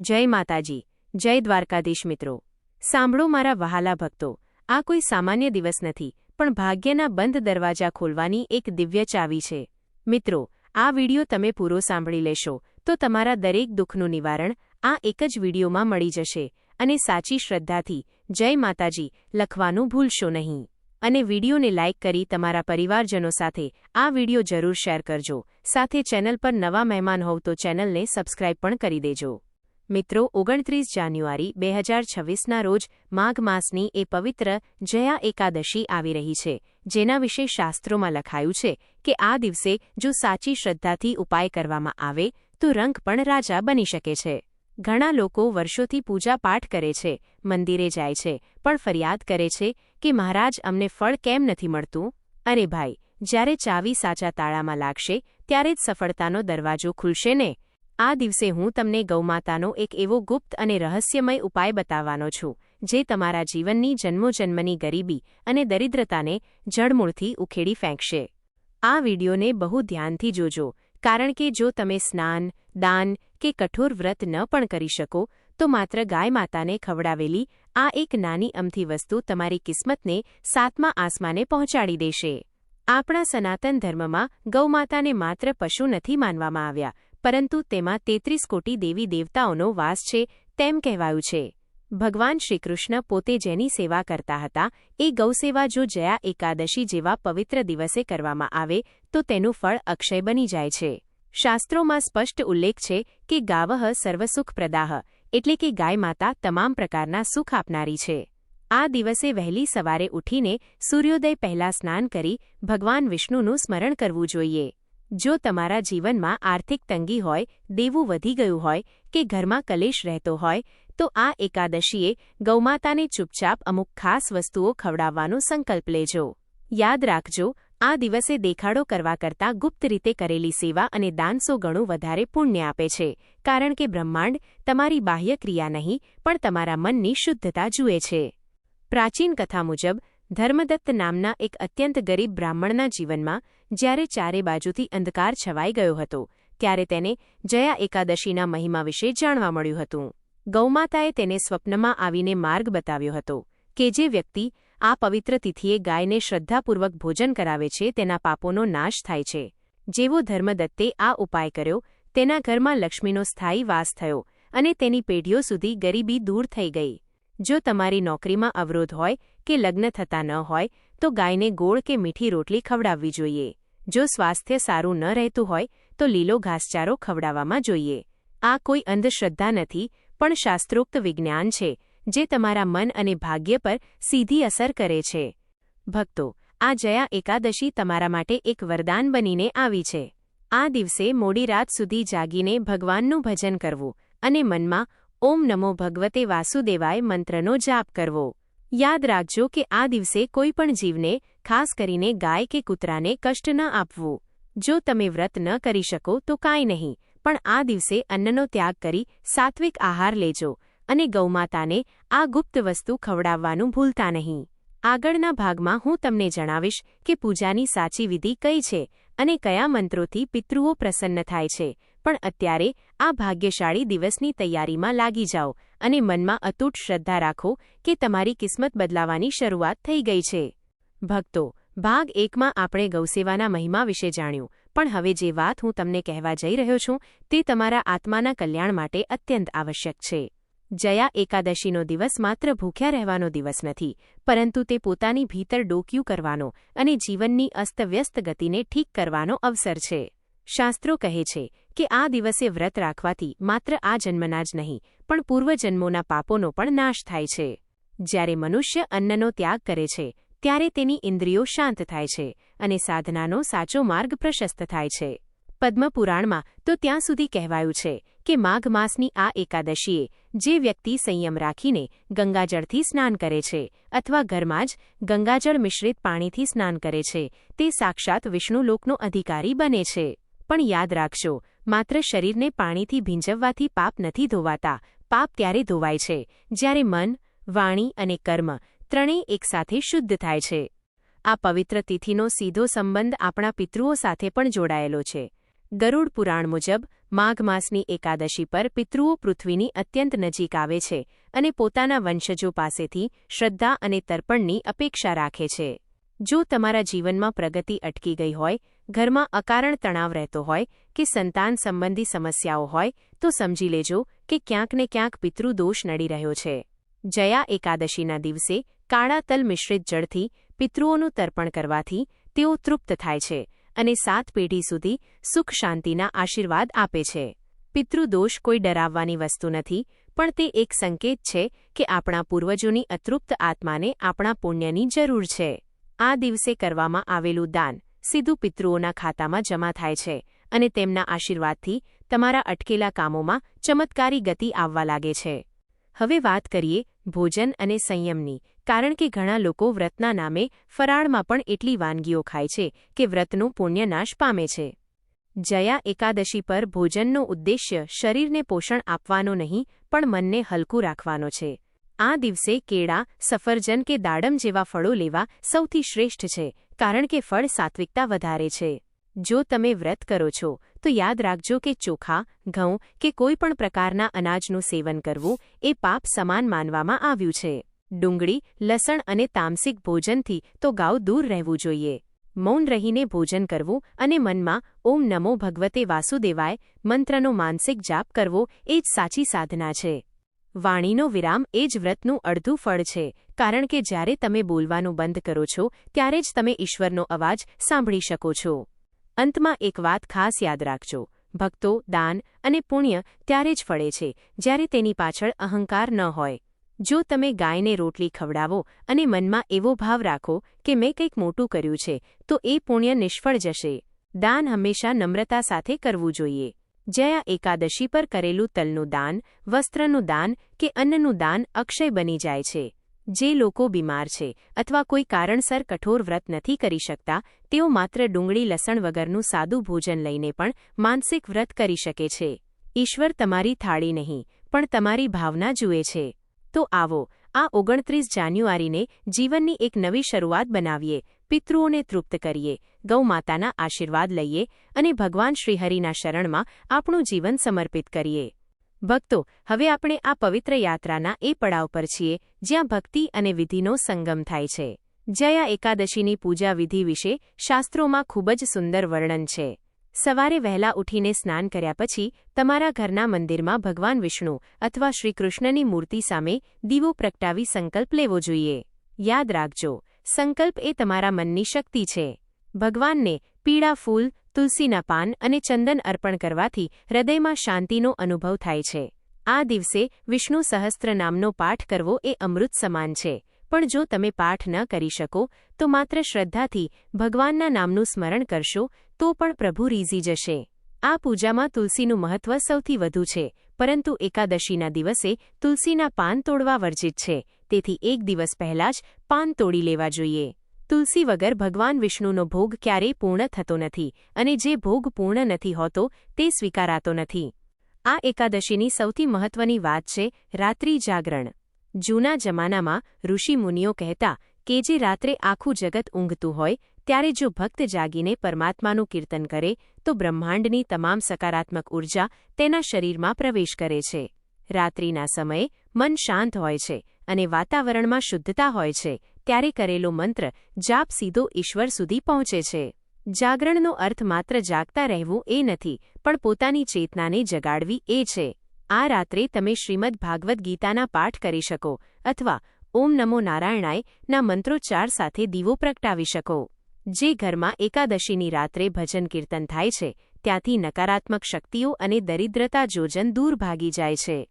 જય માતાજી, જય દ્વારકાધીશ મિત્રો. સાંભળો મારા વહાલા ભક્તો, આ કોઈ સામાન્ય દિવસ નથી, પણ ભાગ્યના બંધ દરવાજા ખોલવાની એક દિવ્ય ચાવી છે. મિત્રો, આ વિડિયો તમે પૂરો સાંભળી લેશો, તો તમારા દરેક દુઃખનું નિવારણ આ એક જ વિડિયોમાં મળી જશે, અને સાચી શ્રદ્ધાથી, જય માતાજી, લખવાનું ભૂલશો નહીં. અને વિડિયોને લાઇક કરી તમારા પરિવારજનો સાથે આ વિડિયો જરૂર શેર કરજો, સાથે ચેનલ પર નવા મહેમાન હોવ તો ચેનલને સબસ્ક્રાઇબ પણ કરી દેજો. મિત્રો, ઓગણત્રીસ જાન્યુઆરી બે હજાર છવ્વીસના રોજ માઘ માસની એ પવિત્ર જયા એકાદશી આવી રહી છે, જેના વિશે શાસ્ત્રોમાં લખાયું છે કે આ દિવસે જો સાચી શ્રદ્ધાથી ઉપાય કરવામાં આવે, તો રંગ પણ રાજા બની શકે છે. ઘણા લોકો વર્ષોથી પૂજાપાઠ કરે છે, મંદિરે જાય છે, પણ ફરિયાદ કરે છે કે મહારાજ, અમને ફળ કેમ નથી મળતું? અરે ભાઈ, જ્યારે ચાવી સાચા તાળામાં લાગશે, ત્યારે જ સફળતાનો દરવાજો ખુલશે ને? આ દિવસે હું તમને ગૌમાતાનો એક એવો ગુપ્ત અને રહસ્યમય ઉપાય બતાવવાનો છું, જે તમારા જીવનની જન્મોજન્મની ગરીબી અને દરિદ્રતાને જડમૂળથી ઉખેડી ફેંકશે. આ વિડીયોને બહુ ધ્યાનથી જોજો, કારણ કે જો તમે સ્નાન, દાન કે કઠોર વ્રત ન પણ કરી શકો, તો માત્ર ગાય માતાને ખવડાવેલી આ એક નાની અમથી વસ્તુ તમારી કિસ્મતને સાતમા આસમાને પહોંચાડી દેશે. આપણા સનાતન ધર્મમાં ગૌમાતાને માત્ર પશુ નથી માનવામાં આવ્યા પરંતુ તેમાં તેત્રીસ કોટી દેવી દેવતાઓનો વાસ છે, તેમ કહેવાયું છે. ભગવાન શ્રીકૃષ્ણ પોતે જેની સેવા કરતા હતા, એ ગૌસેવા જો જયા એકાદશી જેવા પવિત્ર દિવસે કરવામાં આવે, તો તેનું ફળ અક્ષય બની જાય છે. શાસ્ત્રોમાં સ્પષ્ટ ઉલ્લેખ છે કે ગાવહ સર્વસુખ પ્રદાહ એટલે કે ગાય માતા તમામ પ્રકારના સુખ આપનારી છે. આ દિવસે વહેલી સવારે ઉઠીને સૂર્યોદય પહેલા સ્નાન કરી ભગવાન વિષ્ણુનું સ્મરણ કરવું જોઈએ. જો તમારા જીવનમાં આર્થિક તંગી હોય, દેવું વધી ગયું હોય કે ઘરમાં કલેશ રહેતો હોય, તો આ એકાદશીએ ગૌમાતાને ચૂપચાપ અમુક ખાસ વસ્તુઓ ખવડાવવાનો સંકલ્પ લેજો. યાદ રાખજો, આ દિવસે દેખાડો કરવા કરતાં ગુપ્ત રીતે કરેલી સેવા અને દાનસો ગણું વધારે પુણ્ય આપે છે, કારણ કે બ્રહ્માંડ તમારી બાહ્ય ક્રિયા નહીં, પણ તમારા મનની શુદ્ધતા જુએ છે. પ્રાચીન કથા મુજબ ધર્મદત્ત નામના એક અત્યંત ગરીબ બ્રાહ્મણના જીવનમાં, જ્યારે ચારે બાજુથી અંધકાર છવાઈ ગયો હતો, ત્યારે તેને જયા એકાદશીના મહિમા વિશે જાણવા મળ્યું હતું. ગૌમાતાએ તેને સ્વપ્નમાં આવીને માર્ગ બતાવ્યો હતો, કે જે વ્યક્તિ આ પવિત્ર તિથિએ ગાયને શ્રદ્ધાપૂર્વક ભોજન કરાવે છે, તેના પાપોનો નાશ થાય છે. જેવો ધર્મદત્તે આ ઉપાય કર્યો, તેના ઘરમાં લક્ષ્મીનો સ્થાયી વાસ થયો, અને તેની પેઢીઓ સુધી ગરીબી દૂર થઈ ગઈ. જો તમારી નોકરીમાં અવરોધ હોય કે લગ્ન થતા ન હોય, તો ગાયને ગોળ કે મીઠી રોટલી ખવડાવવી જોઈએ. જો સ્વાસ્થ્ય સારું ન રહેતું હોય, તો લીલો ઘાસચારો ખવડાવવામાં જોઈએ. આ કોઈ અંધશ્રદ્ધા નથી, પણ શાસ્ત્રોક્ત વિજ્ઞાન છે, જે તમારા મન અને ભાગ્ય પર સીધી અસર કરે છે. ભક્તો, આ જયા એકાદશી તમારા માટે એક વરદાન બનીને આવી છે. આ દિવસે મોડી રાત સુધી જાગીને ભગવાનનું ભજન કરવું અને મનમાં ઓમ નમો ભગવતે વાસુદેવાય મંત્રનો જાપ કરવો. યાદ રાખજો કે આ દિવસે કોઈ પણ જીવને, ખાસ કરીને ગાય કે કૂતરાને કષ્ટ ન આપવું. જો તમે વ્રત ન કરી શકો તો કાંઈ નહીં, પણ આ દિવસે અન્નનો ત્યાગ કરી સાત્વિક આહાર લેજો અને ગૌમાતાને આ ગુપ્ત વસ્તુ ખવડાવવાનું ભૂલતા નહીં. આગળના ભાગમાં હું તમને જણાવીશ કે પૂજાની સાચી વિધિ કઈ છે અને કયા મંત્રોથી પિતૃઓ પ્રસન્ન થાય છે. પણ અત્યારે આ ભાગ્યશાળી દિવસની તૈયારીમાં લાગી જાઓ અને મનમાં અતૂટ શ્રદ્ધા રાખો કે તમારી કિસ્મત બદલાવાની શરૂઆત થઈ ગઈ છે. ભક્તો, ભાગ એકમાં આપણે ગૌસેવાના મહિમા વિશે જાણ્યું, પણ હવે જે વાત હું તમને કહેવા જઈ રહ્યો છું તે તમારા આત્માના કલ્યાણ માટે અત્યંત આવશ્યક છે. જયા એકાદશીનો દિવસ માત્ર ભૂખ્યા રહેવાનો દિવસ નથી, પરંતુ તે પોતાની ભીતર ડોક્યું કરવાનો અને જીવનની અસ્તવ્યસ્ત ગતિને ઠીક કરવાનો અવસર છે. શાસ્ત્રો કહે છે કે આ દિવસે વ્રત રાખવાથી માત્ર આ જન્મના જ નહીં, પણ પૂર્વજન્મોના પાપોનો પણ નાશ થાય છે. જ્યારે મનુષ્ય અન્નનો ત્યાગ કરે છે, ત્યારે તેની ઇન્દ્રિયો શાંત થાય છે અને સાધનાનો સાચો માર્ગ પ્રશસ્ત થાય છે. પદ્મપુરાણમાં તો ત્યાં સુધી કહેવાયું છે કે માઘ માસની આ એકાદશીએ જે વ્યક્તિ સંયમ રાખીને ગંગાજળથી સ્નાન કરે છે અથવા ઘરમાં જ ગંગાજળ મિશ્રિત પાણીથી સ્નાન કરે છે, તે સાક્ષાત વિષ્ણુલોકનો અધિકારી બને છે. પણ યાદ રાખજો માત્ર શરીરને પાણીથી ભીંજવવાથી પાપ નથી ધોવાતા, પાપ ત્યારે ધોવાય છે, જ્યારે મન, વાણી અને કર્મ ત્રણેય એકસાથે શુદ્ધ થાય છે. આ પવિત્ર તિથિનો સીધો સંબંધ આપણા પિતૃઓ સાથે પણ જોડાયેલો છે. ગરુડ પુરાણ મુજબ, માઘ માસની એકાદશી પર પિતૃઓ પૃથ્વીની અત્યંત નજીક આવે છે અને પોતાના વંશજો પાસેથી શ્રદ્ધા અને તર્પણની અપેક્ષા રાખે છે. જો તમારા જીવનમાં પ્રગતિ અટકી ગઈ હોય ઘરમાં અકારણ તણાવ રહેતો હોય કે સંતાન સંબંધી સમસ્યાઓ હોય, તો સમજી લેજો કે ક્યાંક ને ક્યાંક પિતૃદોષ નડી રહ્યો છે. જયા એકાદશીના દિવસે કાળા તલ મિશ્રિત જળથી પિતૃઓનું તર્પણ કરવાથી તેઓ તૃપ્ત થાય છે અને સાત પેઢી સુધી સુખ શાંતિના આશીર્વાદ આપે છે. પિતૃદોષ કોઈ ડરાવવાની વસ્તુ નથી, પણ તે એક સંકેત છે કે આપણા પૂર્વજોની અતૃપ્ત આત્માને આપણા પુણ્યની જરૂર છે. આ દિવસે કરવામાં આવેલું દાન સીધું પિતૃઓના ખાતામાં જમા થાય છે અને તેમના આશીર્વાદથી તમારા અટકેલા કામોમાં ચમત્કારી ગતિ આવવા લાગે છે. હવે વાત કરીએ ભોજન અને સંયમની, કારણ કે ઘણા લોકો વ્રતના નામે ફરાળમાં પણ એટલી વાનગીઓ ખાય છે કે વ્રતનો પુણ્યનાશ પામે છે. જયા એકાદશી પર ભોજનનો ઉદ્દેશ્ય શરીરને પોષણ આપવાનો નહીં, પણ મનને હલકું રાખવાનો છે. આ દિવસે કેળા, સફરજન કે દાડમ જેવા ફળો લેવા સૌથી શ્રેષ્ઠ છે, કારણ કે ફળ સાત્વિકતા વધારે છે. જો તમે વ્રત કરો છો, તો યાદ રાખજો કે ચોખા, ઘઉં કે કોઈ પણ પ્રકારના અનાજનું સેવન કરવું એ પાપ સમાન માનવામાં આવ્યું છે. ડુંગળી, લસણ અને તામસિક ભોજનથી તો ગાઉ દૂર રહેવું જોઈએ. મૌન રહીને ભોજન કરવું અને મનમાં ઓમ નમો ભગવતે વાસુદેવાય મંત્રનો માનસિક જાપ કરવો એ જ સાચી સાધના છે. વાણીનો વિરામ એ જ વ્રતનું અડધું ફળ છે, કારણ કે જ્યારે તમે બોલવાનું બંધ કરો છો, ત્યારે જ તમે ઈશ્વરનો અવાજ સાંભળી શકો છો. અંતમાં એક વાત ખાસ યાદ રાખજો. ભક્તો, દાન અને પુણ્ય ત્યારે જ ફળે છે, જ્યારે તેની પાછળ અહંકાર ન હોય. જો તમે ગાયને રોટલી ખવડાવો અને મનમાં એવો ભાવ રાખો કે મેં કંઈક મોટું કર્યું છે, તો એ પુણ્ય નિષ્ફળ જશે. દાન હંમેશા નમ્રતા સાથે કરવું જોઈએ. જયા એકાદશી પર કરેલું તલનું દાન, વસ્ત્રનું દાન કે અન્નનું દાન અક્ષય બની જાય છે. જે લોકો બીમાર છે અથવા કોઈ કારણસર કઠોર વ્રત નથી કરી શકતા, તેઓ માત્ર ડુંગળી લસણ વગરનું સાદું ભોજન લઈને પણ માનસિક વ્રત કરી શકે છે. ઈશ્વર તમારી થાળી નહીં, પણ તમારી ભાવના જુએ છે. તો આવો, આ ઓગણત્રીસ જાન્યુઆરીને જીવનની એક નવી શરૂઆત બનાવીએ પિતૃઓને તૃપ્ત કરીએ ગૌમાતાના આશીર્વાદ લઈએ અને ભગવાન શ્રીહરિના શરણમાં આપણું જીવન સમર્પિત કરીએ. ભક્તો, હવે આપણે આ પવિત્ર યાત્રાના એ પડાવ પર છીએ, જ્યાં ભક્તિ અને વિધિનો સંગમ થાય છે. જયા એકાદશીની પૂજા વિધિ વિશે શાસ્ત્રોમાં ખૂબ જ સુંદર વર્ણન છે. સવારે વહેલા ઉઠીને સ્નાન કર્યા પછી તમારા ઘરના મંદિરમાં ભગવાન વિષ્ણુ અથવા શ્રીકૃષ્ણની મૂર્તિ સામે દીવો પ્રગટાવી સંકલ્પ લેવો જોઈએ. યાદ રાખજો સંકલ્પ એ તમારા મનની શક્તિ છે. ભગવાનને પીળા ફૂલ, તુલસીના પાન અને ચંદન અર્પણ કરવાથી હૃદયમાં શાંતિનો અનુભવ થાય છે. આ દિવસે વિષ્ણુ સહસ્ત્ર નામનો પાઠ કરવો એ અમૃત સમાન છે. પણ જો તમે પાઠ ન કરી શકો, તો માત્ર શ્રદ્ધાથી ભગવાનના નામનું સ્મરણ કરશો, તો પણ પ્રભુ રીઝી જશે. આ પૂજામાં તુલસીનું મહત્વ સૌથી વધુ છે. પરંતુ એકાદશીના દિવસે તુલસીના પાન તોડવા વર્જિત છે. તેથી એક દિવસ પહેલા જ પાન તોડી લેવા જોઈએ. તુલસી વગર ભગવાન વિષ્ણુનો ભોગ ક્યારેય પૂર્ણ થતો નથી અને જે ભોગ પૂર્ણ નથી હોતો તે સ્વીકારાતો નથી. આ એકાદશીની સૌથી મહત્વની વાત છે રાત્રિ જાગરણ. જૂના જમાનામાં ઋષિમુનિઓ કહેતા કે જે રાત્રે આખું જગત ઊંઘતું હોય, ત્યારે જો ભક્ત જાગીને પરમાત્માનું કીર્તન કરે તો બ્રહ્માંડની તમામ સકારાત્મક ઊર્જા તેના શરીરમાં પ્રવેશ કરે છે. રાત્રિના સમયે મન શાંત હોય છે અને વાતાવરણમાં શુદ્ધતા હોય છે, ત્યારે કરેલો મંત્ર જાપ સીધો ઈશ્વર સુધી પહોંચે છે. જાગરણનો અર્થ માત્ર જાગતા રહેવું એ નથી, પણ પોતાની ચેતનાને જગાડવી એ છે. આ રાત્રે તમે શ્રીમદ ભાગવદ્ ગીતાના પાઠ કરી શકો, અથવા ઓમ નમો નારાયણાય ના મંત્રોચ્ચાર સાથે દીવો પ્રગટાવી શકો. જે ઘરમાં એકાદશીની રાત્રે ભજન કીર્તન થાય છે, ત્યાંથી નકારાત્મક શક્તિઓ અને દરિદ્રતા જોજન દૂર ભાગી જાય છે.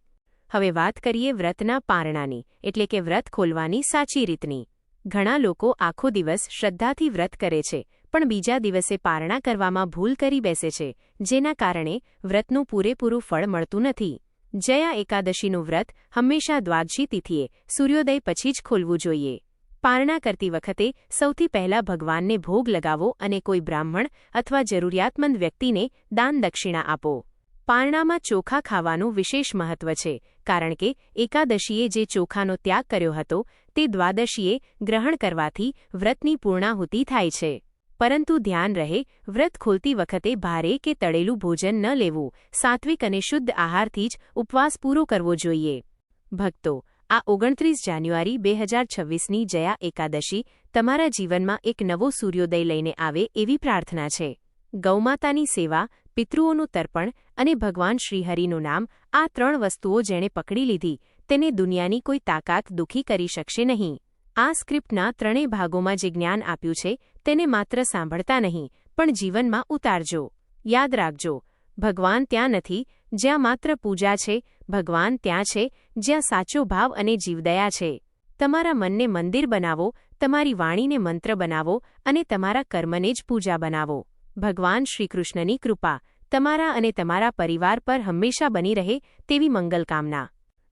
હવે વાત કરીએ વ્રતના પારણાની, એટલે કે વ્રત ખોલવાની સાચી રીતની. ઘણા લોકો આખો દિવસ શ્રદ્ધાથી વ્રત કરે છે, પણ બીજા દિવસે પારણા કરવામાં ભૂલ કરી બેસે છે, જેના કારણે વ્રતનું પૂરેપૂરું ફળ મળતું નથી. જયા એકાદશીનું વ્રત હંમેશા દ્વાદશી તિથિએ, સૂર્યોદય પછી જ ખોલવું જોઈએ. પારણા કરતી વખતે સૌથી પહેલા ભગવાનને ભોગ લગાવો અને કોઈ બ્રાહ્મણ અથવા જરૂરિયાતમંદ વ્યક્તિને દાન દક્ષિણા આપો. પારણામાં ચોખા ખાવાનું વિશેષ મહત્વ છે, કારણ કે એકાદશીએ જે ચોખાનો ત્યાગ કર્યો હતો, તે દ્વાદશીએ ગ્રહણ કરવાથી વ્રતની પૂર્ણાહુતિ થાય છે. પરંતુ ધ્યાન રહે, વ્રત ખોલતી વખતે ભારે કે તળેલું ભોજન ન લેવું, સાત્વિક અને શુદ્ધ આહારથી જ ઉપવાસ પૂરો કરવો જોઈએ. ભક્તો આ ઓગણત્રીસ જાન્યુઆરી બે હજાર છવ્વીસની જયા એકાદશી તમારા જીવનમાં એક નવો સૂર્યોદય લઈને આવે એવી પ્રાર્થના છે. ગૌમાતાની સેવા, પિતૃઓનું તર્પણ અને ભગવાન શ્રીહરિનું નામ આ ત્રણ વસ્તુઓ જેણે પકડી લીધી તેને દુનિયાની કોઈ તાકાત દુઃખી કરી શકશે નહીં. આ સ્ક્રિપ્ટના ત્રણેય ભાગોમાં જે જ્ઞાન આપ્યું છે તેને માત્ર સાંભળતા નહીં, પણ જીવનમાં ઉતારજો. યાદ રાખજો, ભગવાન ત્યાં નથી, જ્યાં માત્ર પૂજા છે ભગવાન ત્યાં છે, જ્યાં સાચો ભાવ અને જીવદયા છે. તમારા મનને મંદિર બનાવો, તમારી વાણીને મંત્ર બનાવો અને તમારા કર્મને જ પૂજા બનાવો. ભગવાન શ્રીકૃષ્ણની કૃપા, તમારા અને તમારા પરિવાર પર હંમેશા બની રહે તેવી મંગલકામના.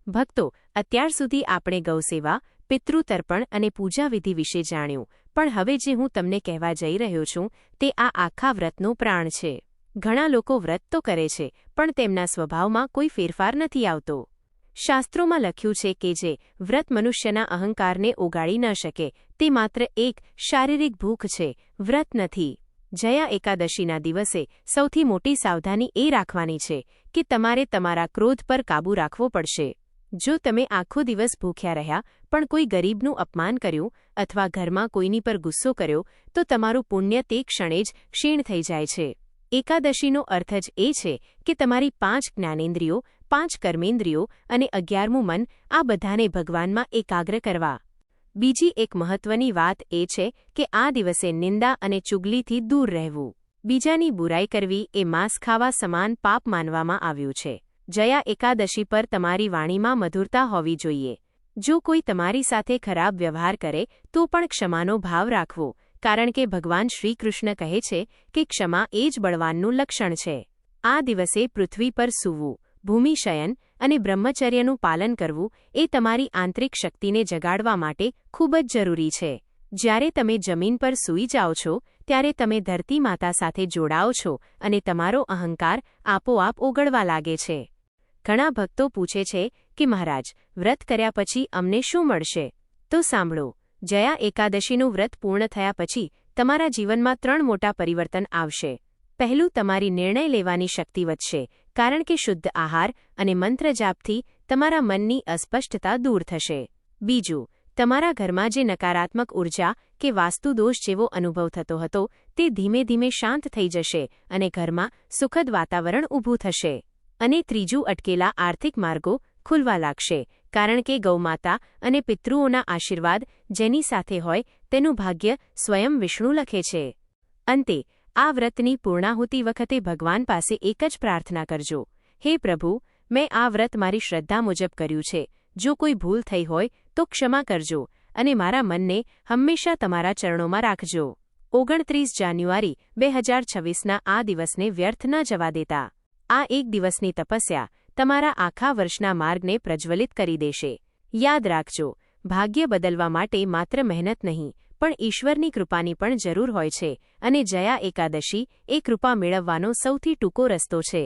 ભક્તો, અત્યાર સુધી આપણે ગૌસેવા, પિતૃતર્પણ અને પૂજાવિધિ વિશે જાણ્યું, પણ હવે જે હું તમને કહેવા જઈ રહ્યો છું, તે આ આખા વ્રતનો પ્રાણ છે. ઘણા લોકો વ્રત તો કરે છે, પણ તેમના સ્વભાવમાં કોઈ ફેરફાર નથી આવતો. શાસ્ત્રોમાં લખ્યું છે કે જે વ્રત મનુષ્યના અહંકારને ઓગાળી ન શકે, તે માત્ર એક શારીરિક ભૂખ છે, વ્રત નથી. જયા એકાદશીના દિવસે સૌથી મોટી સાવધાની એ રાખવાની છે કે તમારે તમારા ક્રોધ પર કાબૂ રાખવો પડશે. જો તમે આખો દિવસ ભૂખ્યા રહ્યા, પણ કોઈ ગરીબનું અપમાન કર્યું અથવા ઘરમાં કોઈની પર ગુસ્સો કર્યો, તો તમારું પુણ્ય તે ક્ષણે જ ક્ષીણ થઈ જાય છે. એકાદશીનો અર્થ જ એ છે કે તમારી પાંચ જ્ઞાનેન્દ્રિયો, પાંચ કર્મેન્દ્રિયો અને અગિયારમું મન આ બધાને ભગવાનમાં એકાગ્ર કરવા. બીજી એક મહત્વની વાત એ છે કે આ દિવસે નિંદા અને ચુગલીથી દૂર રહેવું. બીજાની બુરાઈ કરવી એ માંસ ખાવા સમાન પાપ માનવામાં આવ્યું છે. જયા એકાદશી પર તમારી વાણીમાં મધુરતા હોવી જોઈએ. જો કોઈ તમારી સાથે ખરાબ વ્યવહાર કરે તો પણ ક્ષમાનો ભાવ રાખવો. કારણ કે ભગવાન શ્રીકૃષ્ણ કહે છે કે ક્ષમા એ જ બળવાનનું લક્ષણ છે. આ દિવસે પૃથ્વી પર સૂવું ભૂમિશયન અને બ્રહ્મચર્યનું પાલન કરવું એ તમારી આંતરિક શક્તિને જગાડવા માટે ખૂબ જ જરૂરી છે. જ્યારે તમે જમીન પર સૂઈ જાઓ છો, ત્યારે તમે ધરતી માતા સાથે જોડાઓ છો અને તમારો અહંકાર આપોઆપ ઓગળવા લાગે છે. ઘણા ભક્તો પૂછે છે કે મહારાજ, વ્રત કર્યા પછી અમને શું મળશે? તો સાંભળો જયા એકાદશીનું વ્રત પૂર્ણ થયા પછી તમારા જીવનમાં ત્રણ મોટા પરિવર્તન આવશે. પહેલું, તમારી નિર્ણય લેવાની શક્તિ વધશે, કારણ કે શુદ્ધ આહાર અને મંત્ર જાપથી તમારા મનની અસ્પષ્ટતા દૂર થશે. બીજું, તમારા ઘરમાં જે નકારાત્મક ઊર્જા કે વાસ્તુદોષ જેવો અનુભવ થતો હતો, તે ધીમે ધીમે શાંત થઈ જશે અને ઘરમાં સુખદ વાતાવરણ ઊભું થશે. અને ત્રીજું, અટકેલા આર્થિક માર્ગો ખુલવા લાગશે કારણ કે ગૌમાતા અને પિતૃઓના આશીર્વાદ જેની સાથે હોય તેનું ભાગ્ય સ્વયં વિષ્ણુ લખે છે. અંતે, આ વ્રતની પૂર્ણાહુતિ વખતે ભગવાન પાસે એક જ પ્રાર્થના કરજો. હે પ્રભુ, મેં આ વ્રત મારી શ્રદ્ધા મુજબ કર્યું છે. જો કોઈ ભૂલ થઈ હોય, તો ક્ષમા કરજો અને મારા મનને હંમેશા તમારા ચરણોમાં રાખજો. ઓગણત્રીસ જાન્યુઆરી બે હજાર છવ્વીસના આ દિવસને વ્યર્થ ન જવા દેતા. આ એક દિવસની તપસ્યા તમારા આખા વર્ષના માર્ગને પ્રજ્વલિત કરી દેશે. યાદ રાખજો, ભાગ્ય બદલવા માટે માત્ર મહેનત નહીં, પણ ઈશ્વરની કૃપાની પણ જરૂર હોય છે અને જયા એકાદશી એ કૃપા મેળવવાનો સૌથી ટૂંકો રસ્તો છે.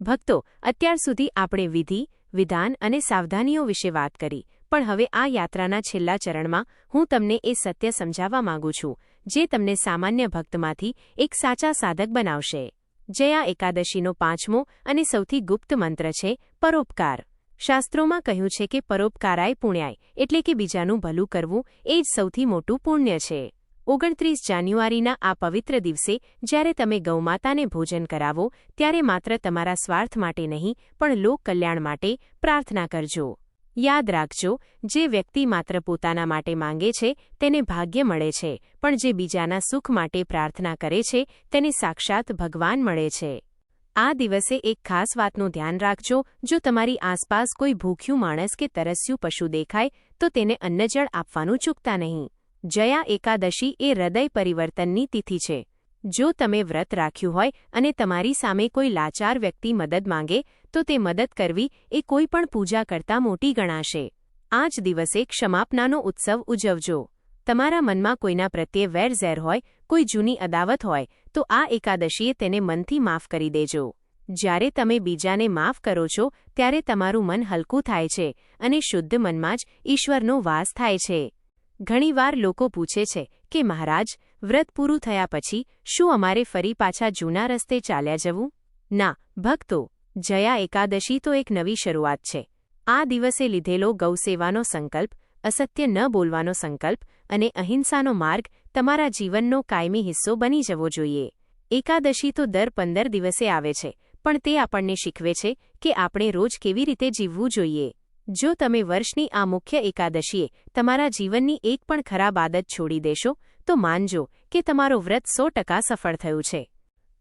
ભક્તો, અત્યાર સુધી આપણે વિધિ, વિધાન અને સાવધાનીઓ વિશે વાત કરી, પણ હવે આ યાત્રાના છેલ્લા ચરણમાં હું તમને એ સત્ય સમજાવવા માંગુ છું, જે તમને સામાન્ય ભક્તમાંથી એક સાચા સાધક બનાવશે. જયા એકાદશીનો પાંચમો અને સૌથી ગુપ્ત મંત્ર છે, પરોપકાર. શાસ્ત્રોમાં કહ્યું છે કે પરોપકારાય પુણ્યાય, એટલે કે બીજાનું ભલું કરવું, એ જ સૌથી મોટું પુણ્ય છે. ઓગણત્રીસ જાન્યુઆરીના આ પવિત્ર દિવસે, જ્યારે તમે ગૌમાતાને ભોજન કરાવો, ત્યારે માત્ર તમારા સ્વાર્થ માટે નહીં, પણ લોક કલ્યાણ માટે પ્રાર્થના કરજો. યાદ રાખજો, જે વ્યક્તિ માત્ર પોતાના માટે માંગે છે, તેને ભાગ્ય મળે છે, પણ જે બીજાના સુખ માટે પ્રાર્થના કરે છે, તેને સાક્ષાત ભગવાન મળે છે. આ દિવસે એક ખાસ વાતનું ધ્યાન રાખજો, જો તમારી આસપાસ કોઈ ભૂખ્યું માણસ કે તરસ્યું પશુ દેખાય, તો તેને અન્નજળ આપવાનું ચૂકતા નહીં. જયા એકાદશી એ હૃદય પરિવર્તનની તિથિ છે. જો તમે વ્રત રાખ્યું હોય અને તમારી સામે કોઈ લાચાર વ્યક્તિ મદદ માંગે, તો તે મદદ કરવી એ કોઈ પણ પૂજા કરતાં મોટી ગણાશે. આ જ દિવસે ક્ષમાપનાનો ઉત્સવ ઉજવજો. તમારા મનમાં કોઈના પ્રત્યે વેરઝેર હોય, કોઈ જૂની અદાવત હોય, તો આ એકાદશીએ તેને મનથી માફ કરી દેજો. જ્યારે તમે બીજાને માફ કરો છો, ત્યારે તમારું મન હલકું થાય છે અને શુદ્ધ મનમાં જ ઈશ્વરનો વાસ થાય છે. ઘણીવાર લોકો પૂછે છે કે, મહારાજ, વ્રત પૂરું થયા પછી શું અમારે ફરી પાછા જૂના રસ્તે ચાલ્યા જવું? ના, ભક્તો, જયા એકાદશી તો એક નવી શરૂઆત છે. આ દિવસે લીધેલો ગૌસેવાનો સંકલ્પ, અસત્ય ન બોલવાનો સંકલ્પ અને અહિંસાનો માર્ગ તમારા જીવનનો કાયમી હિસ્સો બની જવો જોઈએ. એકાદશી તો દર પંદર દિવસે આવે છે, પણ તે આપણને શીખવે છે કે આપણે રોજ કેવી રીતે જીવવું જોઈએ. જો તમે વર્ષની આ મુખ્ય એકાદશીએ તમારા જીવનની એક પણ ખરાબ આદત છોડી દેશો, તો માનજો કે તમારો વ્રત સો ટકા સફળ થયું છે.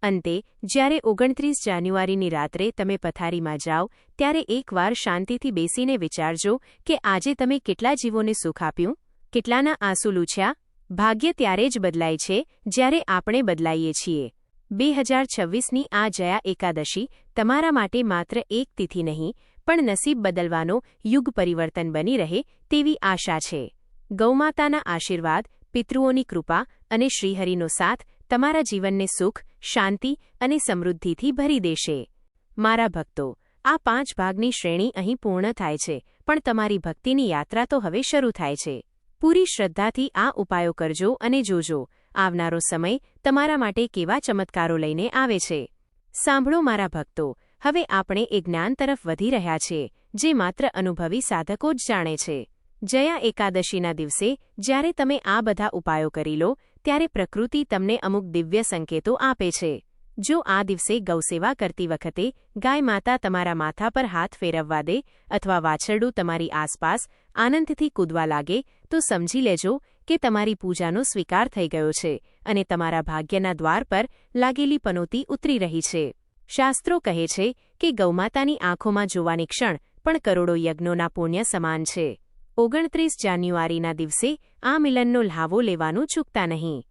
અંતે, જ્યારે ઓગણત્રીસ જાન્યુઆરીની રાત્રે તમે પથારીમાં જાઓ, ત્યારે એકવાર શાંતિથી બેસીને વિચારજો કે આજે તમે કેટલા જીવોને સુખ આપ્યું? કેટલાના આંસુ લૂછ્યા? ભાગ્ય ત્યારે જ બદલાય છે, જ્યારે આપણે બદલાઈએ છીએ. બે હજાર છવ્વીસની આ જયા એકાદશી તમારા માટે માત્ર એક તિથિ નહીં પણ નસીબ બદલવાનો યુગ પરિવર્તન બની રહે તેવી આશા છે. ગૌમાતાના આશીર્વાદ, પિતૃઓની કૃપા અને શ્રીહરિનો સાથ તમારા જીવનને સુખ, શાંતિ અને સમૃદ્ધિથી ભરી દેશે. મારા ભક્તો, આ પાંચ ભાગની શ્રેણી અહીં પૂર્ણ થાય છે, પણ તમારી ભક્તિની યાત્રા તો હવે શરૂ થાય છે. પૂરી શ્રદ્ધાથી આ ઉપાયો કરજો અને જોજો, આવનારો સમય તમારા માટે કેવા ચમત્કારો લઈને આવે છે. સાંભળો મારા ભક્તો હવે આપણે એ જ્ઞાન તરફ વધી રહ્યા છીએ, જે માત્ર અનુભવી સાધકો જ જાણે છે. જયા એકાદશીના દિવસે, જ્યારે તમે આ બધા ઉપાયો કરી લો, ત્યારે પ્રકૃતિ તમને અમુક દિવ્ય સંકેતો આપે છે. જો આ દિવસે ગૌસેવા કરતી વખતે, ગાય માતા તમારા માથા પર હાથ ફેરવવા દે, અથવા વાછરડું તમારી આસપાસ આનંદથી કૂદવા લાગે, તો સમજી લેજો કે તમારી પૂજાનો સ્વીકાર થઈ ગયો છે, અને તમારા ભાગ્યના દ્વાર પર લાગેલી પનોતી ઉતરી રહી છે. શાસ્ત્રો કહે છે કે ગૌમાતાની આંખોમાં જોવાની ક્ષણ પણ કરોડો યજ્ઞોના પુણ્ય સમાન છે. ઓગણત્રીસ જાન્યુઆરીના દિવસે આ મિલનનો લાવો લેવાનું ચૂકતા નહીં.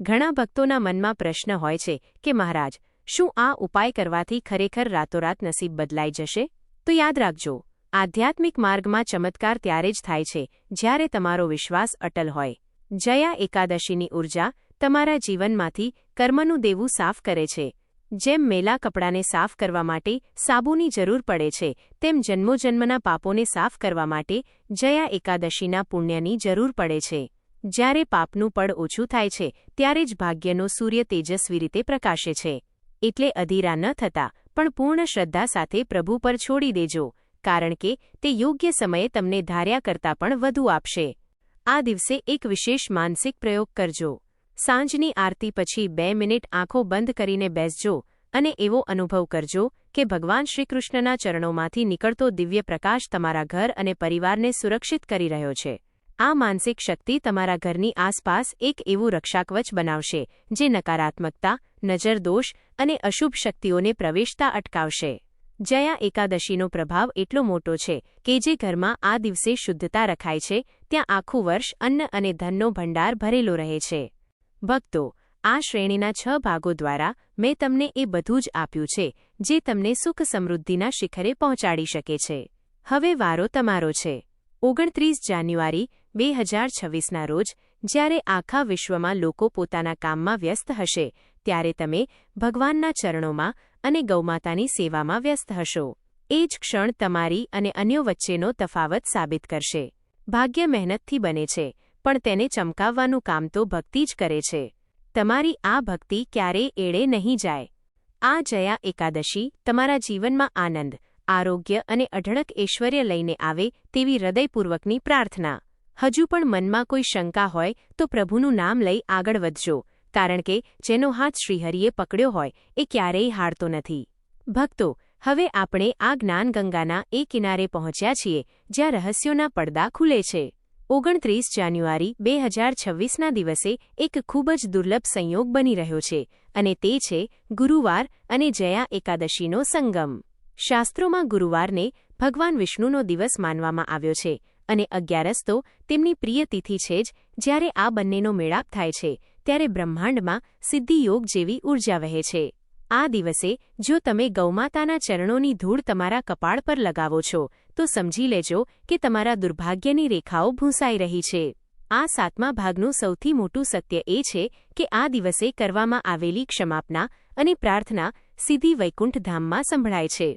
ઘણા ભક્તોના મનમાં પ્રશ્ન હોય છે કે, મહારાજ, શું આ ઉપાય કરવાથી ખરેખર રાતોરાત નસીબ બદલાઈ જશે? તો યાદ રાખજો, આધ્યાત્મિક માર્ગમાં ચમત્કાર ત્યારે જ થાય છે જ્યારે તમારો વિશ્વાસ અટલ હોય. જયા એકાદશીની ઊર્જા તમારા જીવનમાંથી કર્મનું દેવું સાફ કરે છે. જેમ મેલા કપડાને સાફ કરવા માટે સાબુની જરૂર પડે છે, તેમ જન્મોજન્મના પાપોને સાફ કરવા માટે જયા એકાદશીના પુણ્યની જરૂર પડે છે. જ્યારે પાપનું પડ ઓછું થાય છે, ત્યારે જ ભાગ્યનો સૂર્ય તેજસ્વી રીતે પ્રકાશે છે. એટલે અધીરા ન થતા, પણ પૂર્ણ શ્રદ્ધા સાથે પ્રભુ પર છોડી દેજો, કારણ કે તે યોગ્ય સમયે તમને ધાર્યા કરતાં પણ વધુ આપશે. આ દિવસે એક વિશેષ માનસિક પ્રયોગ કરજો. સાંજની આરતી પછી બે મિનિટ આંખો બંધ કરીને બેસજો અને એવો અનુભવ કરજો કે ભગવાન શ્રીકૃષ્ણના ચરણોમાંથી નીકળતો દિવ્ય પ્રકાશ તમારા ઘર અને પરિવારને સુરક્ષિત કરી રહ્યો છે. આ માનસિક શક્તિ તમારા ઘરની આસપાસ એક એવું રક્ષાકવચ બનાવશે, જે નકારાત્મકતા, નજરદોષ અને અશુભ શક્તિઓને પ્રવેશતા અટકાવશે. જયા એકાદશીનો પ્રભાવ એટલો મોટો છે કે જે ઘરમાં આ દિવસે શુદ્ધતા રખાય છે, ત્યાં આખું વર્ષ અન્ન અને ધનનો ભંડાર ભરેલો રહે છે. ભક્તો, આ શ્રેણીના છ ભાગો દ્વારા મેં તમને એ બધું જ આપ્યું છે, જે તમને સુખ સમૃદ્ધિના શિખરે પહોંચાડી શકે છે. હવે વારો તમારો છે. ઓગણત્રીસ જાન્યુઆરી બે હજાર છવ્વીસના રોજ, જ્યારે આખા વિશ્વમાં લોકો પોતાના કામમાં વ્યસ્ત હશે, ત્યારે તમે ભગવાનના ચરણોમાં અને ગૌમાતાની સેવામાં વ્યસ્ત હશો. એ જ ક્ષણ તમારી અને અન્યો વચ્ચેનો તફાવત સાબિત કરશે. ભાગ્ય મહેનતથી બને છે. પણ તેને ચમકાવવાનું કામ તો ભક્તિ જ કરે છે. તમારી આ ભક્તિ ક્યારેય એળે નહીં જાય. આ જયા એકાદશી તમારા જીવનમાં આનંદ, આરોગ્ય અને અઢળક ઐશ્વર્ય લઈને આવે તેવી હૃદયપૂર્વકની પ્રાર્થના. હજુ પણ મનમાં કોઈ શંકા હોય તો પ્રભુનું નામ લઈ આગળ વધજો, કારણ કે જેનો હાથ શ્રીહરિએ પકડ્યો હોય એ ક્યારેય હારતો નથી. ભક્તો, હવે આપણે આ જ્ઞાનગંગાના એ કિનારે પહોંચ્યા છીએ, જ્યાં રહસ્યોના પડદા ખુલે છે. ઓગણત્રીસ જાન્યુઆરી બે હજાર છવ્વીસના દિવસે એક ખૂબ જ દુર્લભ સંયોગ બની રહ્યો છે અને તે છે ગુરુવાર અને જયા એકાદશીનો સંગમ. શાસ્ત્રોમાં ગુરુવારને ભગવાન વિષ્ણુનો દિવસ માનવામાં આવ્યો છે અને અગિયારસ તો તેમની પ્રિય તિથિ છે જ જ્યારે આ બંનેનો મેળાપ થાય છે ત્યારે બ્રહ્માંડમાં સિદ્ધિયોગ જેવી ઊર્જા વહે છે. આ દિવસે જો તમે ગૌમાતાના ચરણોની ધૂળ તમારા કપાળ પર લગાવો છો તો સમજી લેજો કે તમારા દુર્ભાગ્યની રેખાઓ ભૂંસાઈ રહી છે. આ સાતમા ભાગનું સૌથી મોટું સત્ય એ છે કે આ દિવસે કરવામાં આવેલી ક્ષમાપના અને પ્રાર્થના સીધી વૈકુંઠ ધામમાં સંભળાય છે.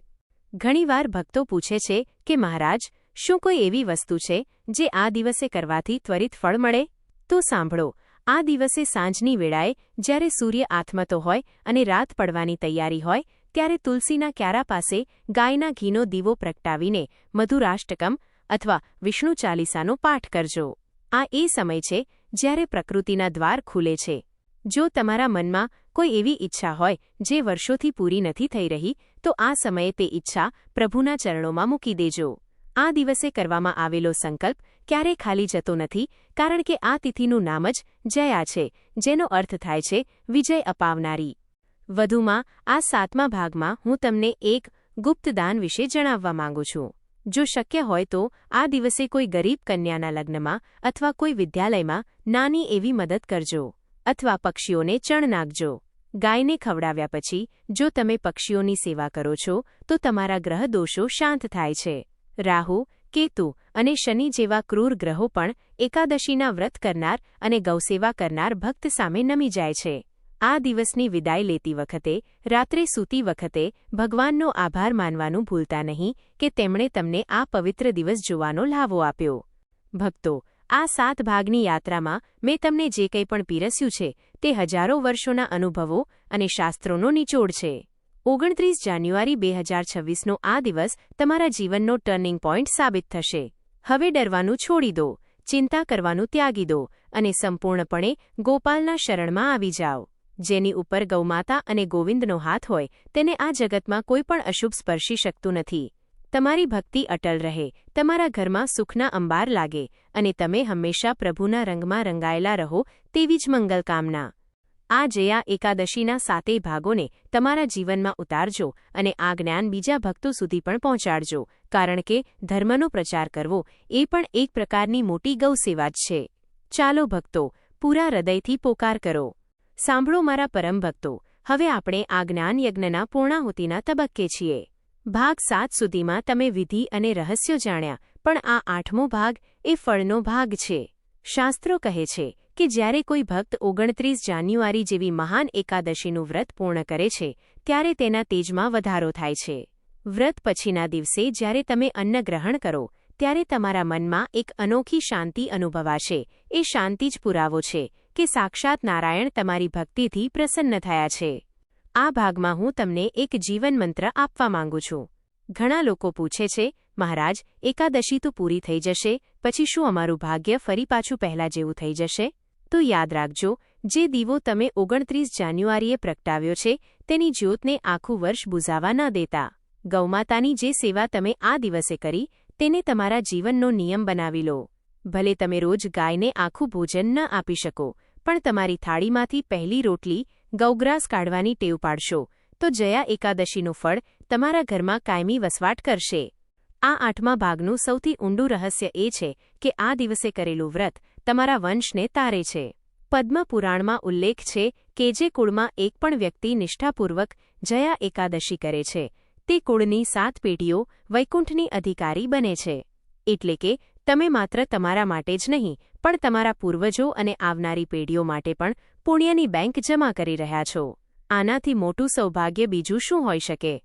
ઘણીવાર ભક્તો પૂછે છે કે મહારાજ, શું કોઈ એવી વસ્તુ છે જે આ દિવસે કરવાથી ત્વરિત ફળ મળે? તો સાંભળો, આ દિવસે સાંજની વેળાએ જ્યારે સૂર્ય આથમતો હોય અને રાત પડવાની તૈયારી હોય ત્યારે તુલસીના ક્યારા પાસે ગાયના ઘીનો દીવો પ્રગટાવીને મધુરાષ્ટકમ અથવા વિષ્ણુ ચાલીસાનો પાઠ કરજો. આ એ સમય છે જ્યારે પ્રકૃતિના દ્વાર ખુલે છે. જો તમારા મનમાં કોઈ એવી ઈચ્છા હોય જે વર્ષોથી પૂરી નથી થઈ રહી, તો આ સમયે તે ઈચ્છા પ્રભુના ચરણોમાં મૂકી દેજો. આ દિવસે કરવામાં આવેલો સંકલ્પ ક્યારેય ખાલી જતો નથી, કારણ કે આ તિથિનું નામ જ જયા છે, જેનો અર્થ થાય છે વિજય અપાવનારી. વધુમાં, આ સાતમા ભાગમાં હું તમને એક ગુપ્તદાન વિશે જણાવવા માંગુ છું. જો શક્ય હોય તો, આ દિવસે કોઈ ગરીબ કન્યાના લગ્નમાં અથવા કોઈ વિદ્યાલયમાં નાની એવી મદદ કરજો અથવા પક્ષીઓને ચણ નાખજો. ગાયને ખવડાવ્યા પછી, જો તમે પક્ષીઓની સેવા કરો છો, તો તમારા ગ્રહ દોષો શાંત થાય છે. રાહુ, કેતુ અને શનિ જેવા ક્રૂર ગ્રહો પણ એકાદશીના વ્રત કરનાર અને ગૌસેવા કરનાર ભક્ત સામે નમી જાય છે. આ દિવસની વિદાય લેતી વખતે, રાત્રે સૂતી વખતે, ભગવાનનો આભાર માનવાનું ભૂલતા નહીં કે તેમણે તમને આ પવિત્ર દિવસ જોવાનો લાવો આપ્યો. ભક્તો, આ સાત ભાગની યાત્રામાં મેં તમને જે કંઈ પણ પીરસ્યું છે, તે હજારો વર્ષોના અનુભવો અને શાસ્ત્રોનો નિચોડ છે. ઓગણત્રીસ જાન્યુઆરી બે હજાર છવ્વીસનો આ દિવસ તમારા જીવનનો ટર્નિંગ પોઈન્ટ સાબિત થશે. હવે ડરવાનું છોડી દો, ચિંતા કરવાનું ત્યાગી દો અને સંપૂર્ણપણે ગોપાલના શરણમાં આવી જાઓ. જેની ઉપર ગૌમાતા અને ગોવિંદનો હાથ હોય, તેને આ જગતમાં કોઈ પણ અશુભ સ્પર્શી શકતું નથી. તમારી ભક્તિ અટલ રહે, તમારા ઘરમાં સુખના અંબાર લાગે, અને તમે હંમેશા પ્રભુના રંગમાં રંગાયેલા રહો તેવી જ મંગલકામના આ જયા એકાદશીના સાતેય ભાગોને તમારા જીવનમાં ઉતારજો અને આ જ્ઞાન બીજા ભક્તો સુધી પણ પહોંચાડજો, કારણ કે ધર્મનો પ્રચાર કરવો એ પણ એક પ્રકારની મોટી ગૌસેવા જ છે. ચાલો ભક્તો, પૂરા હૃદયથી પોકાર કરો. સાંભળો મારા પરમ ભક્તો, હવે આપણે આ જ્ઞાન યજ્ઞના પૂર્ણાહુતિના તબક્કે છીએ. ભાગ સાત સુધીમાં તમે વિધિ અને રહસ્યો જાણ્યા, પણ આ આઠમો ભાગ એ ફળનો ભાગ છે. શાસ્ત્રો કહે છે કે જ્યારે કોઈ ભક્ત ઓગણત્રીસ જાન્યુઆરી જેવી મહાન એકાદશીનું વ્રત પૂર્ણ કરે છે, ત્યારે તેના તેજમાં વધારો થાય છે. વ્રત પછીના દિવસે જ્યારે તમે અન્ન ગ્રહણ કરો ત્યારે તમારા મનમાં એક અનોખી શાંતિ અનુભવાશે. એ શાંતિ જ પુરાવો છે કે સાક્ષાત નારાયણ તમારી ભક્તિથી પ્રસન્ન થયા છે. આ ભાગમાં હું તમને એક જીવન મંત્ર આપવા માંગુ છું. ઘણા લોકો પૂછે છે, મહારાજ, એકાદશી તો પૂરી થઈ જશે, પછી શું અમારું ભાગ્ય ફરી પાછું પહેલા જેવું થઈ જશે? તો યાદ રાખજો, જે દીવો તમે ઓગણત્રીસ જાન્યુઆરીએ પ્રગટાવ્યો છે, તેની જ્યોતને આખું વર્ષ બુઝાવા ન દેતા. ગૌમાતાની જે સેવા તમે આ દિવસે કરી તેને તમારા જીવનનો નિયમ બનાવી લો. ભલે તમે રોજ ગાયને આખું ભોજન ન આપી શકો, પણ તમારી થાળીમાંથી પહેલી રોટલી, ગૌગ્રાસ કાઢવાની ટેવ પાડશો, તો જયા એકાદશીનું ફળ તમારા ઘરમાં કાયમી વસવાટ કરશે. આ આઠમા ભાગનું સૌથી ઊંડું રહસ્ય એ છે કે આ દિવસે કરેલું વ્રત તમારા વંશને તારે છે. પદ્મ પુરાણમાં ઉલ્લેખ છે કે જે કુળમાં એક પણ વ્યક્તિ નિષ્ઠાપૂર્વક જયા એકાદશી કરે છે તે કુળની સાત પેઢીઓ વૈકુંઠની અધિકારી બને છે. એટલે કે, તમે માત્ર તમારા માટે જ નહીં, પણ તમારા પૂર્વજો અને આવનારી પેઢીઓ માટે પણ પુણ્યની બેંક જમા કરી રહ્યા છો. આનાથી મોટું સૌભાગ્ય બીજું શું હોઈ શકે?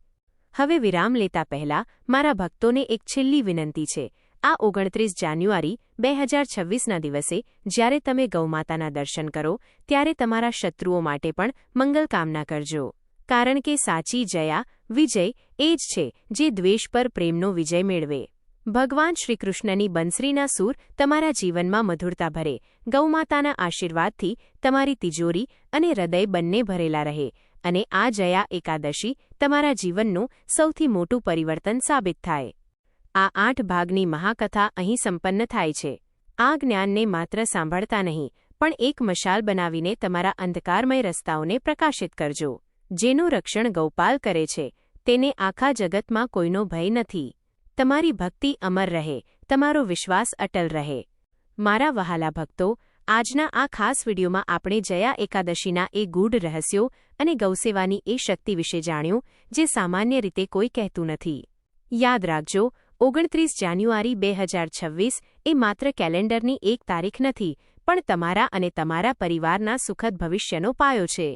હવે વિરામ લેતા પહેલા મારા ભક્તોને એક છેલ્લી વિનંતી છે. આ ઓગણત્રીસ જાન્યુઆરી બે હજાર છવ્વીસના દિવસે જ્યારે તમે ગૌમાતાના દર્શન કરો, ત્યારે તમારા શત્રુઓ માટે પણ મંગલકામના કરજો. કારણ કે સાચી જયા વિજય એ જ છે જે દ્વેષ પર પ્રેમનો વિજય મેળવે. ભગવાન શ્રીકૃષ્ણની બંસરીના સૂર તમારા જીવનમાં મધુરતા ભરે, ગૌમાતાના આશીર્વાદથી તમારી તિજોરી અને હૃદય બંને ભરેલા રહે અને આ જયા એકાદશી તમારા જીવનનું સૌથી મોટું પરિવર્તન સાબિત થાય. આ આઠ ભાગની મહાકથા અહીં સંપન્ન થાય છે. આ જ્ઞાનને માત્ર સાંભળતા નહીં, પણ એક મશાલ બનાવીને તમારા અંધકારમય રસ્તાઓને પ્રકાશિત કરજો, જેનું રક્ષણ ગૌપાલ કરે છે. તેને આખા જગતમાં કોઈનો ભય નથી. તમારી ભક્તિ અમર રહે, તમારો વિશ્વાસ અટલ રહે. મારા વહાલા ભક્તો, આજના આ ખાસ વિડીયોમાં આપણે જયા એકાદશીના એ ગૂઢ રહસ્યો અને ગૌસેવાની એ શક્તિ વિશે જાણ્યું, જે સામાન્ય રીતે કોઈ કહેતું નથી. યાદ રાખજો, ઓગણત્રીસ જાન્યુઆરી બે હજાર છવ્વીસ એ માત્ર કેલેન્ડરની એક તારીખ નથી, પણ તમારા અને તમારા પરિવારના સુખદ ભવિષ્યનો પાયો છે.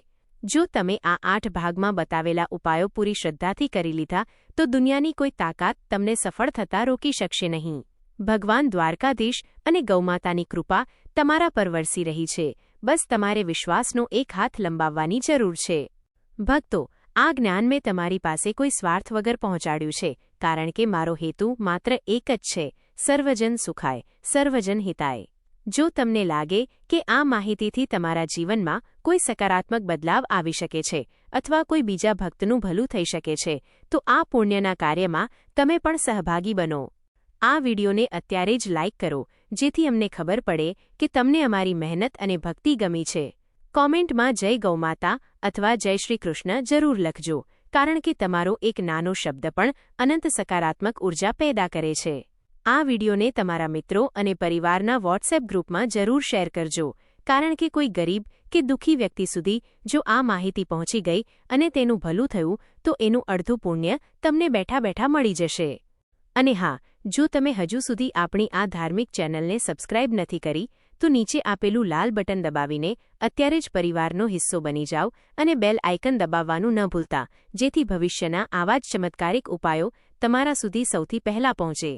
જો તમે આ આઠ ભાગમાં બતાવેલા ઉપાયો પૂરી શ્રદ્ધાથી કરી લીધા, તો દુનિયાની કોઈ તાકાત તમને સફળ થતા રોકી શકશે નહીં. ભગવાન દ્વારકાધીશ અને ગૌમાતાની કૃપા તમારા પર વરસી રહી છે. બસ તમારે વિશ્વાસનો એક હાથ લંબાવવાની જરૂર છે. ભક્તો, આ જ્ઞાન મેં તમારી પાસે કોઈ સ્વાર્થ વગર પહોંચાડ્યું છે, કારણ કે મારો હેતુ માત્ર એક જ છે. સર્વજન સુખાય, સર્વજન હિતાય. જો તમને લાગે કે આ માહિતીથી તમારા જીવનમાં કોઈ સકારાત્મક બદલાવ આવી શકે છે અથવા કોઈ બીજા ભક્તનું ભલું થઈ શકે છે, તો આ પુણ્યના કાર્યમાં તમે પણ સહભાગી બનો. આ વિડીયોને અત્યારે જ લાઇક કરો, જેથી અમને ખબર પડે કે તમને અમારી મહેનત અને ભક્તિ ગમી છે. કોમેન્ટમાં જય ગૌમાતા અથવા જય શ્રી કૃષ્ણ જરૂર લખજો, કારણ કે તમારો એક નાનો શબ્દ પણ અનંત સકારાત્મક ઊર્જા પેદા કરે છે. આ વિડીયોને તમારા મિત્રો અને પરિવારના વોટ્સએપ ગ્રુપમાં જરૂર શેર કરજો, કારણ કે કોઈ ગરીબ કે દુઃખી વ્યક્તિ સુધી જો આ માહિતી પહોંચી ગઈ અને તેનું ભલું થયું, તો એનું અડધું પુણ્ય તમને બેઠા બેઠા મળી જશે. અને હા, જો તમે હજુ સુધી આપણી આ ધાર્મિક ચેનલને સબસ્ક્રાઇબ નથી કરી, તો નીચે આપેલું લાલ બટન દબાવીને અત્યારે જ પરિવારનો હિસ્સો બની જાઓ અને બેલ આઇકન દબાવવાનું ન ભૂલતા, જેથી ભવિષ્યના આવા જ ચમત્કારિક ઉપાયો તમારા સુધી સૌથી પહેલા પહોંચે.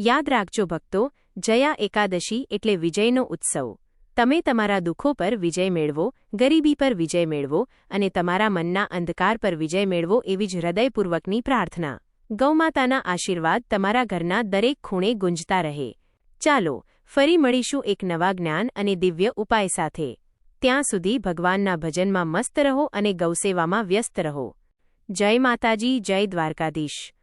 યાદ રાખજો ભક્તો, જયા એકાદશી એટલે વિજયનો ઉત્સવ. તમે તમારા દુઃખો પર વિજય મેળવો, ગરીબી પર વિજય મેળવો અને તમારા મનના અંધકાર પર વિજય મેળવો એવી જ હૃદયપૂર્વકની પ્રાર્થના. ગૌમાતાના આશીર્વાદ તમારા ઘરના દરેક ખૂણે ગુંજતા રહે. ચાલો, ફરી મળીશું એક નવા જ્ઞાન અને દિવ્ય ઉપાય સાથે. ત્યાં સુધી ભગવાનના ભજનમાં મસ્ત રહો અને ગૌસેવામાં વ્યસ્ત રહો. જય માતાજી, જય દ્વારકાધીશ.